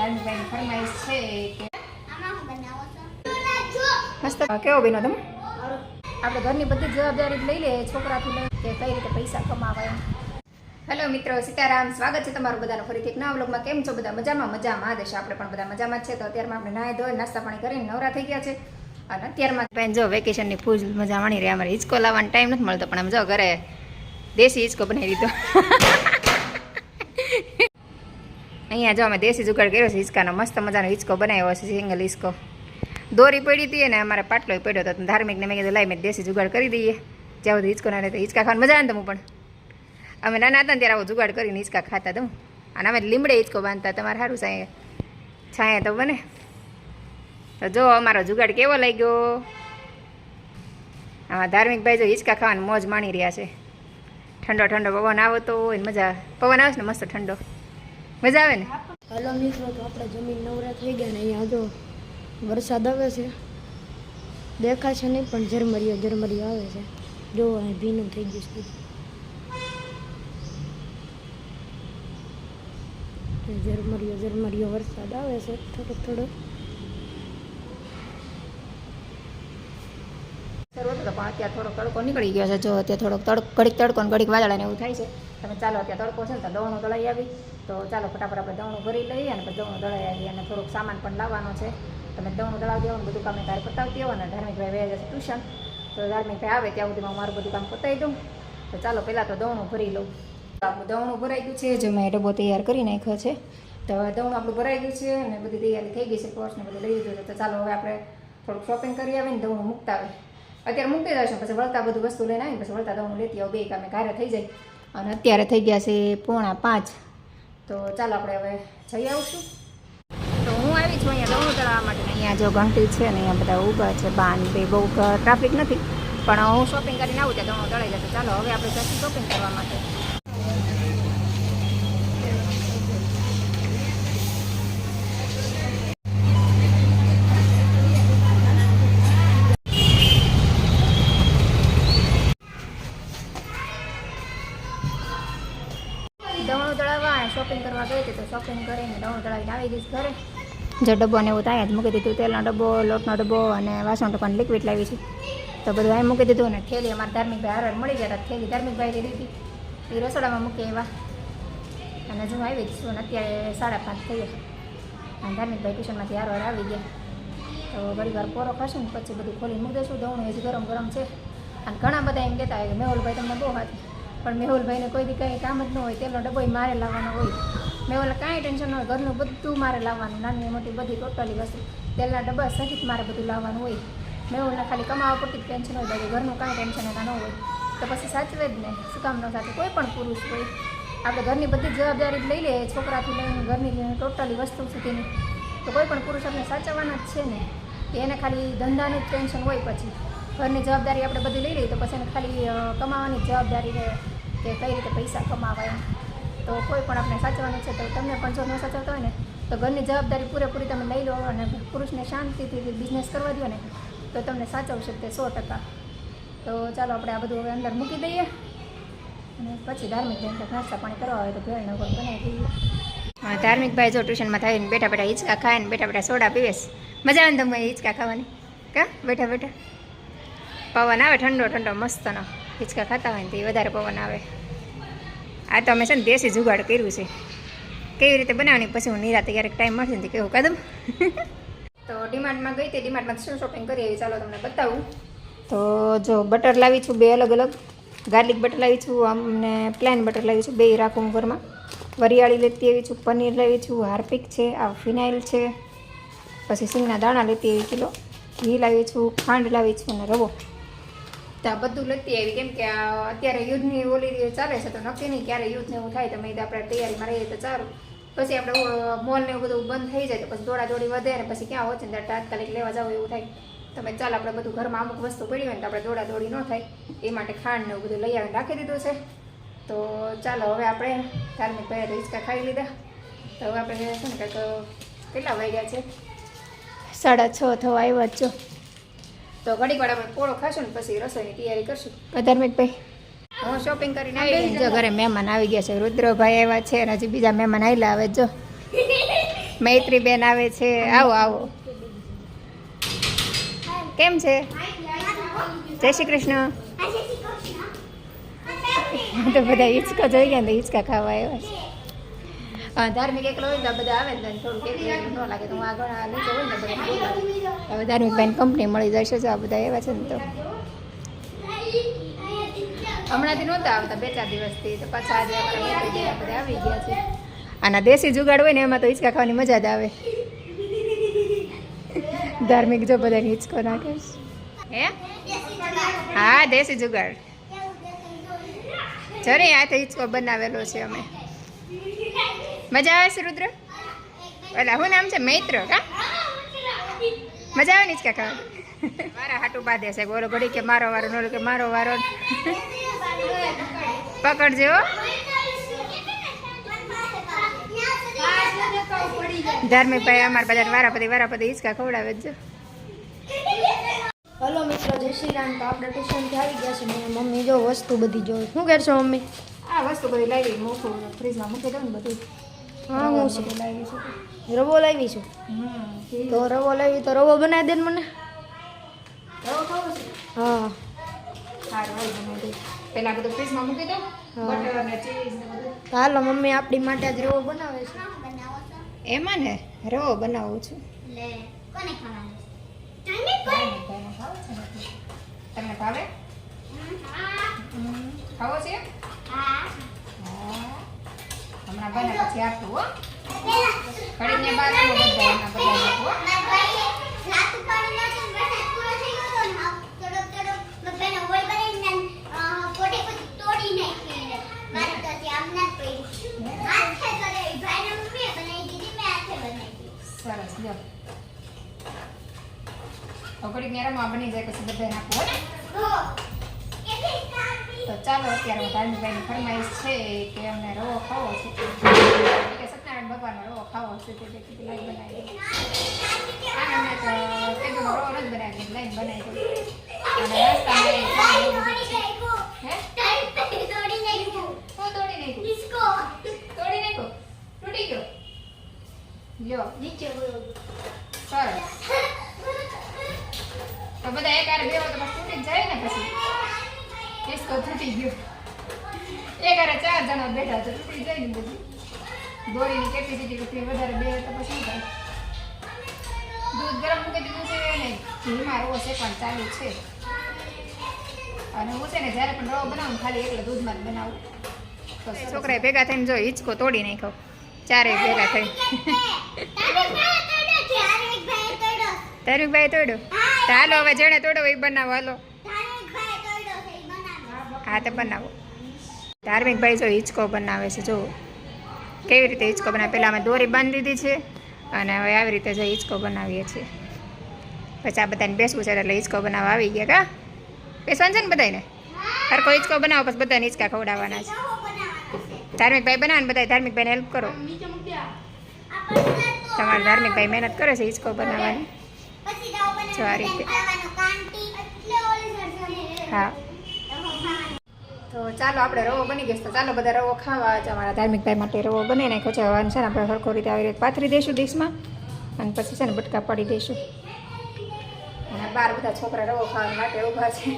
ધાર્મિકભાઈની ફરમાઈશ છે કે આમાં હું બનાવો છો? મસ્ત. કેવો બેનો તમે? આપણે ઘરની બધી જ જવાબદારી લઈ લે છોકરાથી લઈ કે કઈ રીતે પૈસા કમાવાય હેલો મિત્રો સીતારામ સ્વાગત છે તમારું બધાનું ફરીથી એક નવા વ્લોગમાં. કેમ છો બધા? મજામાં? મજામાં. દેશ આપણે પણ બધા મજામાં છે. તો અત્યારમાં આપણે નાહી ધોઈ નાસ્તા પાણી કરીને નવરા થઈ ગયા છે. અને અત્યારમાં બેન જો વેકેશનની ફૂલ મજા માણી રહી. અમારે હિંચકો લાવવાનો ટાઈમ નથી મળતો પણ આમ જો ઘરે દેશી હિંચકો બનાવી દીધો. અહીંયા જો અમે દેશી જુગાડ કર્યો છે હિંચકાનો મસ્ત મજાનો હિંચકો બનાવ્યો છે, સિંગલ હિંચકો દોરી પડી હતી અને અમારે પાટલો પડ્યો હતો. ધાર્મિકને મેં કીધું લાઈ મેં દેશી જુગાડ કરી દઈએ. જ્યાં સુધી હિંચકો ના રહે તો હિંચકા ખાવાની મજા આવે તમે પણ. અમે નાના હતા ત્યારે આવો જુગાડ કરીને હિંચકા ખાતા દઉં અને અમે લીમડે હિંચકો બાંધતા તમારે સારું સાંય, છાંયા તો બને. તો જો અમારો જુગાડ કેવો લાગ્યો? આમાં ધાર્મિકભાઈ જો હિંચકા ખાવાની મોજ માણી રહ્યા છે. ઠંડો ઠંડો પવન આવતો હોય મજા, પવન આવે છે ને મસ્ત ઠંડો. મજા આવે ને? હલો મિત્રો તો આપણે જમીન નવરા થઈ ગયા ને અહીંયા જો વરસાદ આવે છે. દેખાય છે નહીં પણ ઝરમરીઓ ઝરમરીઓ આવે છે. જો અહીં ભીનું થઈ ગયું છે. ઝરમરીઓ ઝરમરીઓ વરસાદ આવે છે. થોડો થોડો અત્યારે થોડો તડકો નીકળી ગયો છે. જો અત્યારે થોડોક તડકો કડીક તડકો ને ઘડીક વાદળા ને એવું થાય છે. તમે ચાલો અત્યારે તડકો છે ને તો દવણું દળાઈ આવી. તો ચાલો ફટાફટ આપણે દવણું ભરી લઈએ અને પછી દવણું દળાઈ આવી અને થોડોક સામાન પણ લાવવાનો છે. તમે દવણું દળાવી દેવાનું, બધું કામ તારે પતાવતી આવો અને ધાર્મિકભાઈ વહી જશે ટ્યુશન. તો ધાર્મિકભાઈ આવે ત્યાં સુધીમાં મારું બધું કામ પતાવી દઉં. તો ચાલો પહેલાં તો દવણું ભરી લઉં. આપણું દવણું ભરાઈ ગયું છે, જે મેં ડબ્બો તૈયાર કરી નાખ્યો છે. તો હવે દવણું આપણું ભરાઈ ગયું છે અને બધી તૈયારી થઈ ગઈ છે પર્સને બધું લઈ લીધું છે. તો ચાલો હવે આપણે થોડુંક શોપિંગ કરી આવીને દવણું મૂકતા આવે અત્યારે મૂકી દઈશું, પછી વળતા બધું વસ્તુ લઈને આવીને પછી વળતા દવણું લેતી આવું. બે કામે ઘરે થઈ જાય. અને અત્યારે થઈ ગયા છે પોણા પાંચ. તો ચાલો આપણે હવે જઈ આવશું. તો હું આવી છું અહીંયા દવણું ચડાવવા માટે. અહીંયા જો ઘંટી છે ને અહીંયા બધા ઊભા છે. બાન બે બહુ ટ્રાફિક નથી. પણ હું શોપિંગ કરીને આવું ત્યાં દવણું ચડાવી જશે. ચાલો હવે આપણે જશું શોપિંગ કરવા માટે. હતી તો શોપિંગ કરીને દવણું તળાવીને આવી ગઈ ઘરે. જે ડબ્બો ને એવું ત્યાં જ મૂકી દીધું, તેલનો ડબ્બો, લોટનો ડબ્બો અને વાસણ ટોકાનું લિક્વિડ લાવી છે. તો બધું અહીં મૂકી દીધું અને થેલી અમારા ધાર્મિકભાઈ હાર મળી ગયા થેલી ધાર્મિકભાઈ લીધી. હતી એ રસોડામાં મૂકી એવા. અને જો આવી જ છું અત્યારે સાડા પાંચ થઈ અને ધાર્મિકભાઈ ટ્યુશનમાંથી હારો આવી ગયા. તો ઘણી વાર પોરો ખાશું ને પછી બધું ખોલીને મૂકી દઈશું. દવણું હજી ગરમ ગરમ છે. અને ઘણા બધા એમ કહેતા હોય કે મેહુલભાઈ તમને બહુ હાથ. પણ મેહુલભાઈને કોઈ દી કંઈ કામ જ ન હોય, તેલનો ડબ્બો મારે લાવવાનો હોય. મેહુલને કાંઈ ટેન્શન હોય, ઘરનું બધું મારે લાવવાનું, નાની મોટી બધી ટોટલી વસ્તુ તેલના ડબ્બા સહિત મારે બધું લાવવાનું હોય. મેહુલને ખાલી કમાવા પૂરતી ટેન્શન હોય, બાકી ઘરનું કાંઈ ટેન્શન એના ન હોય. તો પછી સાચવે જ ને, શું કામ ન સાચવે? કોઈ પણ પુરુષ હોય. આપણે ઘરની બધી જ જવાબદારી લઈ લે છોકરાથી લઈને ઘરની ટોટલી વસ્તુ સુધીની. તો કોઈ પણ પુરુષ આપણે સાચવવાના જ છે ને, કે એને ખાલી ધંધાનું જ ટેન્શન હોય પછી. ઘરની જવાબદારી આપણે બધી લઈ લઈએ, તો પછી એને ખાલી કમાવાની જ જવાબદારી રહે, કે કઈ રીતે પૈસા કમાવાય એમ. તો કોઈ પણ આપણે સાચવાનું છે, તો તમને પણ જો ન સાચવતા હોય ને, તો ઘરની જવાબદારી પૂરેપૂરી તમે લઈ લો અને પુરુષને શાંતિથી બિઝનેસ કરવા દો ને, તો તમને સાચવશે તે સો ટકા. તો ચાલો આપણે આ બધું હવે અંદર મૂકી દઈએ. અને પછી ધાર્મિક બેન નાસ્તા પાણી કરવા હોય તો ભેળને નગર બનાવી દઈએ. ધાર્મિક ભાઈ જો ટ્યુશનમાં થઈને બેઠા બેઠા હિંચકા ખાય ને બેઠા બેઠા સોડા પીવેશ મજા આવે ને તમે હિંચકા ખાવાની? કા? બેઠા બેઠા? પવન આવે ઠંડો ઠંડો, મસ્તનો. હિંચકા ખાતા હોય ને તે વધારે પવન આવે. આ તો અમે છે ને દેશી જુગાડ કર્યું છે. કેવી રીતે બનાવવાની પછી હું નિરાતે ક્યારેક ટાઈમ મળશે ને કેવું કદમ તો ડીમાર્ટમાં ગઈ હતી, ડીમાર્ટમાં શું શોપિંગ કરી એવી ચાલો તમને બતાવું. તો જો બટર લાવી છું બે અલગ અલગ. ગાર્લિક બટર લાવી છું, અમને પ્લેન બટર લાવી છું, બે રાખું હું ઘરમાં. વરિયાળી લેતી આવી છું, પનીર લાવી છું, હાર્પિક છે, આ ફિનાઇલ છે. પછી સિંગના દાણા લેતી આવી, કિલો. ઘી લાવી છું, ખાંડ લાવી છું અને રવો. બધું લેતી આવી. કેમ અત્યારે યુદ્ધની ઓલી ચાલે છે, તો નક્કી નહીં ક્યારે યુદ્ધ એવું થાય તમે આપણે તૈયારીમાં રહીએ તો સારું પછી આપણે મોલ એવું બધું બંધ થઈ જાય, તો પછી દોડા વધે ને પછી ક્યાં હોય ને તાત્કાલિક લેવા જાવ એવું થાય. તમે ચાલ આપણે બધું ઘરમાં અમુક વસ્તુ પડી હોય ને આપણે દોડા ન થાય. એ માટે ખાંડ ને એવું બધું લઈ આવીને રાખી દીધું છે. તો ચાલો, હવે આપણે ધાર્મિક ભાઈ તો ખાઈ લીધા. તો હવે આપણે છે કેટલા વાગ્યા છે? સાડા છ થવા આવ્યા જ છો. તો ઘડીક વાર આપણે પોળો ખાશું ને પછી રસોઈની તૈયારી કરશું. ધાર્મિકભાઈ હું શોપિંગ કરીને આવી જો ઘરે મહેમાન આવી ગયા છે. રુદ્રભાઈ આવ્યા છે અને હજી બીજા મહેમાન આવેલા આવે જો. મૈત્રી બેન આવે છે. આવો આવો. કેમ છે? જય શ્રી કૃષ્ણ. તો બધા હિંચકા જોઈ ગયા ને હિંચકા ખાવા આવ્યા છે. ધાર્મિક એકલો હોય ને તો બધા આવે ને થોડું એકલું ન લાગે. તો આગળ આ નીચે હોય ને બધા હવે ધાર્મિક ભાઈને કંપની મળી જશે આ બધા એવા છે ને તો. હમણાંથી નહોતા આવતા, બે ચાર દિવસથી. તો પાછા આજે બધા આવી ગયા છે. આના દેશી જુગાડ હોય ને એમાં તો હિંચકા ખાવાની મજા જ આવે. ધાર્મિક જો બધાને હિંચકો નાખે. હે? હા, દેશી જુગાડ. જરે હાથે હિંચકો બનાવેલો છે અમે. મજા આવે છે રુદ્ર? એટલે શું નામ છે? મૈત્ર કા? મજા આવે ને જ કાકા મારા હાટું બાંધે છે ઓલો ઘડી કે મારો વારો નોલો કે મારો વારો. પકડજો હો. ધાર્મિક ભાઈ અમારા બધા વારાપતિ વારાપતિ હિંચકા ખવડાવે જો હલો મિત્રો જય શ્રી રામ. તો આપણે ટ્યુશનથી આવી ગયા છે મેં મમ્મી જો વસ્તુ બધી જો શું કરશો મમ્મી? આ વસ્તુ બધી લાવી મૂકું ફ્રીજમાં મૂકી દઉં ને બધું. હા હું છે છું રવો લાવી છું. તો રવો લાવી તો રવો બનાવી દે મને. હા. પહેલાં બધું ફ્રીજમાં મૂકી દઉં બટર ને ચીઝ ને બધું. હાલો મમ્મી આપણી માટે જ રવો બનાવે છે. એમાં ને? રવો બનાવું છું. કોને ખાવાનું? તમને ભાવે? બનાવી સરસ, લ્યો. ઘડીક રમવા બની જાય, પછી બધા નાખું ને. તો ચાલો, અત્યારે ધાર્મિકભાઈની ફરમાઈશ છે કે અમને રવો ખાવો છે. સત્યનારાયણ ભગવાનનો રવો ખાવો છે તે કીધું લાઈન બનાવી દો આને તો લાઈન બનાવી નાસ્તામાં એ તારી બધું તોડી છે. નાખ્યું હે તારી પેટી તોડી નાખ્યું શું તોડી નાખ્યું ડિસ્કો તોડી નાખ્યો તૂટી ગયો લ્યો નીચે ગયો સરસ તો બધા એક હારે બેહો તો પછી તૂટી જ જાય ને પછી ડિસ્કો તૂટી ગયો એક હારે ચાર જણા બેઠા તો તૂટી જાય ને બધું દોરીની કેપેસિટી કરતી વધારે બે તો પછી થાય? દૂધ ગરમ મૂકી દીધું છે ને ઘીમાં રવો શેકવાનું ચાલુ છે. અને હું છે ને જ્યારે પણ રવો બનાવું ખાલી એકલા દૂધમાં જ બનાવું. તો છોકરાએ ભેગા થઈને જો હિંચકો તોડી નાખ્યો. ચારેય ભેગા થઈ તારી ભાઈ તોડ્યો. છે હાર્વિક ભાઈ તોડ્યો? તારુકભાઈ તોડ્યો હાલો હવે જેણે તોડો એ બનાવો હાલો. હા તો બનાવો. ધાર્મિકભાઈ જો હિંચકો બનાવે છે જો કેવી રીતે હિંચકો બનાવે? પહેલાં અમે દોરી બાંધી દીધી છે અને હવે આવી રીતે જો હિંચકો બનાવીએ છીએ. પછી આ બધાને બેસવું છે એટલે હિંચકો બનાવવા આવી ગયા કા? બેસવાનું છે ને બધાને હરકો હિંચકો બનાવો પછી બધાને હિંચકા ખવડાવવાના છે. ધાર્મિકભાઈ બનાવે ને બધા ધાર્મિકભાઈને હેલ્પ કરો. તમારા ધાર્મિકભાઈ મહેનત કરે છે હિંચકો બનાવવાની. સારી જો આ રીતે. હા. તો ચાલો, આપણે રવો બની ગયો તો ચાલો, બધા રવો ખાવા જ અમારા ધાર્મિકભાઈ માટે રવો બની નાખ્યો છે હવે છે ને, આપણે સરખો રીતે આવી રીતે પાથરી દઈશું ડીશમાં અને પછી છે ને, બટકા પાડી દઈશું. અને બાર બધા છોકરા રવો ખાવા માટે ઊભા છે.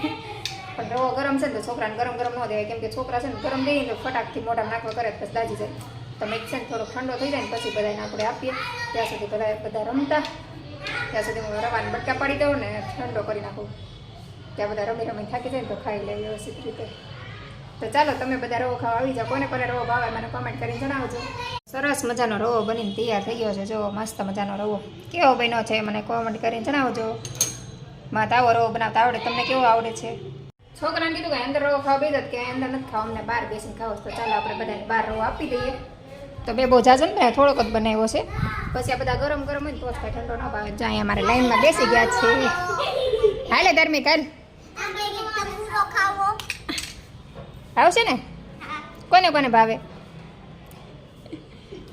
પણ રવો ગરમ છે ને, તો છોકરાને ગરમ ગરમ ન દેવાય. કેમ કે છોકરા છે ને, ગરમ દઈએ તો ફટાકથી મોઢામાં નાખવા કરે તો પછી દાજી જાય. તમે છે ને થોડો ઠંડો થઈ જાય ને, પછી બધાને આપણે આપીએ. ત્યાં સુધી બધા બધા રમતા. ત્યાં સુધી હું રવાને બટકા પાડી દઉં ને ઠંડો કરી નાખું. ત્યાં બધા રમી રમી થાકી જાય ને, તો ખાઈ લે વ્યવસ્થિત રીતે. તો ચાલો તમે બધા રવો ખાવા આવી જાઓ. કોને કોને રવો ભાવે મને કોમેન્ટ કરીને જણાવજો. સરસ મજાનો રવો બનીને તૈયાર થઈ ગયો છે. જો મસ્ત મજાનો રવો. કેવો બન્યો છે મને કોમેન્ટ કરીને જણાવજો. માં તાવો રવો બનાવતા આવડે. તમને કેવો આવડે છે? છોકરાને કીધું કે અંદર રવો ખાવા બેસત કે અંદર નથી ખાવ. અમને બહાર બેસીને ખાવો તો ચાલો આપણે બધાને બહાર રવો આપી દઈએ. તો બે બહુ જાજો ને થોડોક જ બનાવ્યો છે. પછી આ બધા ગરમ ગરમ હોય તો જ ઠંડો ન ભાવે. જ્યાં અમારે લાઈનમાં બેસી ગયા છે. હાલે ગરમી હાલ. આવશે ને? કોને કોને ભાવે?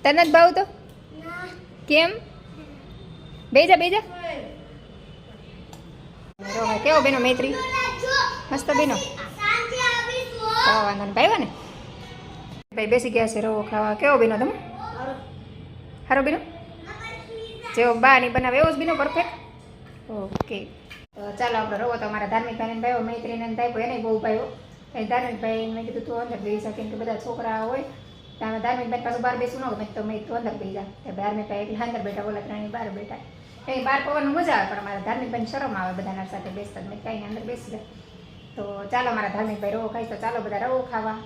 તને જ ભાવ તો? કેમ? બેજા બેજા. કેવો બેનો મૈત્રી? મસ્ત બેનો? વાંધો ને ભાઈ ને? ભાઈ બેસી ગયા છે રવો ખાવા. કેવો બેનો તમે? સારો બેનો? જેવો બા ની બનાવે, એવો જ બીનો પરફેક્ટ ઓકે ચાલો આપણે રવો તો અમારા ધાર્મિક ભાઈ ભાઈઓ, મૈત્રીને ભાઈ એને બહુ ભાઈઓ. એ ધાર્મિક ભાઈ મેં કીધું તું અંદર બેસી કેમ કે બધા છોકરા હોય તો ધાર્મિકભાઈ ધાર્મિક ભાઈ પાછું બહાર બેસવું ન ગમે તો મેં તું અંદર બેસી જા ધાર્મિકભાઈ ધાર્મિક ભાઈ એટલે અંદર બેઠા ઓલા ત્રણેય બહાર બેઠા એ બહાર પવનનું મજા આવે પણ મારા ધાર્મિક ભાઈને શરમ આવે બધાના સાથે બેસતા મેં કાંઈ અંદર બેસી જાય તો ચાલો મારા ધાર્મિક ભાઈ રવો ખાઈ તો ચાલો બધા રવો ખાવા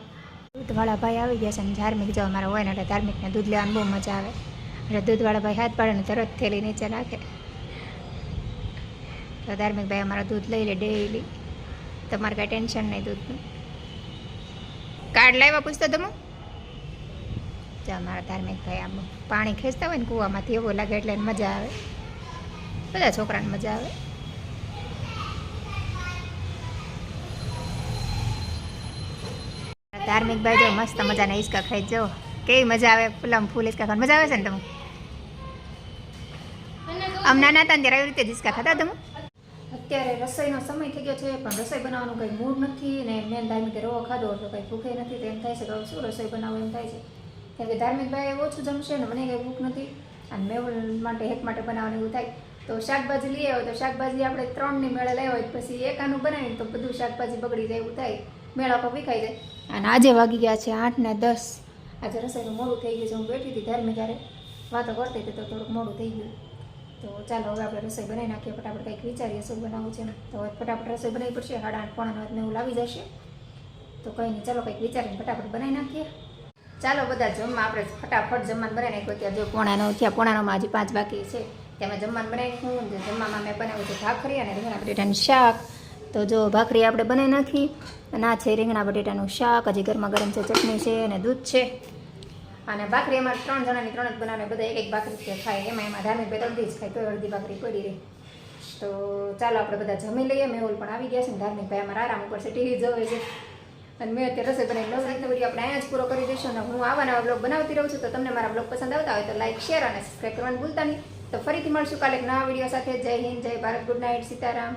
દૂધવાળા ભાઈ આવી ગયા છે ને ધાર્મિક જો અમારા હોય ને એટલે ધાર્મિકને દૂધ લેવાની બહુ મજા આવે એટલે દૂધવાળા ભાઈ હાથ પાડે ને તરત થેલી નીચે નાખે તો ધાર્મિક ભાઈ અમારા દૂધ લઈ લે ડેઈલી તમારે કાંઈ ટેન્શન નહીં દૂધનું કાર્ડ લાવ્યા પૂછતો તમે? મારા ધાર્મિક ભાઈ, આમ પાણી ખેંચતા હોય ને કૂવામાંથી એવું લાગે એટલે મજા આવે. બધા છોકરાને મજા આવે. ધાર્મિક ભાઈ જો મસ્ત મજાના હિંચકા ખાઈ જો કેવી મજા આવે, ફૂલમ ફૂલ હિંચકા ખાવાની. મજા આવે છે ને તમે? આમ નાના હતા ત્યારે આવી રીતે જ હિંચકા ખાતા તમે? અત્યારે રસોઈનો સમય થઈ ગયો છે, પણ રસોઈ બનાવવાનું કંઈ મૂડ નથી ને મેં ધાર્મિક રવો ખાધો એટલે કંઈ ભૂખે નથી તો એમ થાય છે કે શું રસોઈ બનાવવું એમ થાય છે. કેમ કે ધાર્મિક ભાઈ ઓછું જમશે ને મને કંઈ ભૂખ નથી. અને મેવલ માટે, હેક માટે બનાવવાનું એવું થાય. તો શાકભાજી લઈ આવ્યો, તો શાકભાજી આપણે ત્રણની મેળા લાવ્યા હોય પછી એકાનું બનાવીને તો બધું શાકભાજી બગડી જાય એવું થાય. મેળા પર વિખાઈ જાય. અને આજે વાગી ગયા છે આઠ ને દસ. આજે રસોઈનું મોડું થઈ ગયું છે. હું બેઠી હતી ધાર્મિક ત્યારે વાતો કરતી હતી તો થોડુંક મોડું થઈ ગયું. તો ચાલો હવે આપણે રસોઈ બનાવી નાખીએ, ફટાફટ કંઈક વિચારીએ, શું બનાવવું છે તો ફટાફટ રસોઈ બનાવી પડશે સાડા આઠ પોણા નવ એવું લાવી જશે. તો કંઈ નહીં, ચાલો કંઈક વિચારીને ફટાફટ બનાવી નાખીએ. ચાલો બધા જમવા, આપણે ફટાફટ જમવાનું બનાવી નાખ્યું. ત્યાં જો પોણા થયા, પોણા નવમાં પાંચ બાકી છે. તેમાં જમવાનું બનાવી નાખ્યું. જમવામાં મેં બનાવ્યું છે ભાખરી અને રીંગણા બટેટાનું શાક. તો જો ભાખરી આપણે બનાવી નાખી. અને આ છે રીંગણા બટેટાનું શાક. હજી ગરમા ગરમ છે, ચટણી છે અને દૂધ છે. અને ભાખરી અમારે ત્રણ જણાની ત્રણ જ બનાવે બધા એક એક ભાખરી ખાય. એમાં એમાં ધાર્મિક બે અડધી જ ખાય તો અડધી ભાખરી પડી રહી તો ચાલો આપણે બધા જમી લઈએ. મેહુલ પણ આવી ગયા છે ને ધાર્મિક ભાઈ અમારે આરામ ઉપર છે, ટીવી જોવે છે. અને મેં અત્યારે રસોઈ બનાવી નવ રીતનો વીડિયો આપણે અહીંયા જ પૂરો કરી દઈશું અને હું આવા નવા બ્લોગ બનાવતી રહું છું. તો તમને મારા બ્લોગ પસંદ આવતા હોય તો લાઈક શેર અને સબસ્ક્રાઈબ કરવાનું ભૂલતા નહીં. તો ફરીથી મળશું કાલે નવા વીડિયો સાથે. જય હિન્દ, જય ભારત ગુડ નાઇટ સીતારામ.